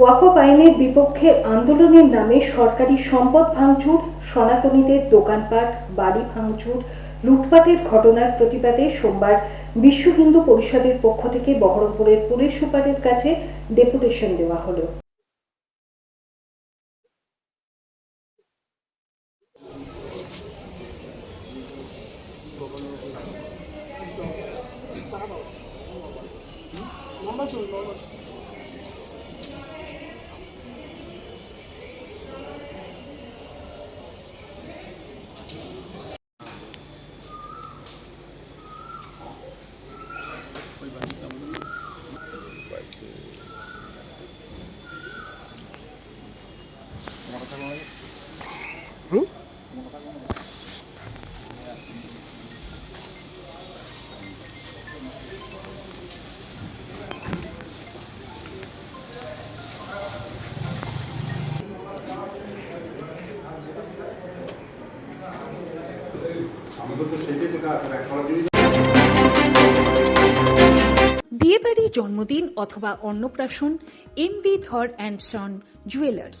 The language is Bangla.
ওয়াকফ আইনের বিপক্ষে আন্দোলনের নামে সরকারি সম্পদ ভাঙচুর, সনাতনীদের দোকানপাট, বাড়ি ভাঙচুর, লুটপাটের ঘটনার প্রতিবাদে সোমবার বিশ্ব হিন্দু পরিষদের পক্ষ থেকে বহরমপুরের পুলিশ সুপারের কাছে ডেপুটেশন দেওয়া হলো। বিয়েবাড়ি জন্মদিন অথবা অন্নপ্রাশন M B Dhar and son jewellers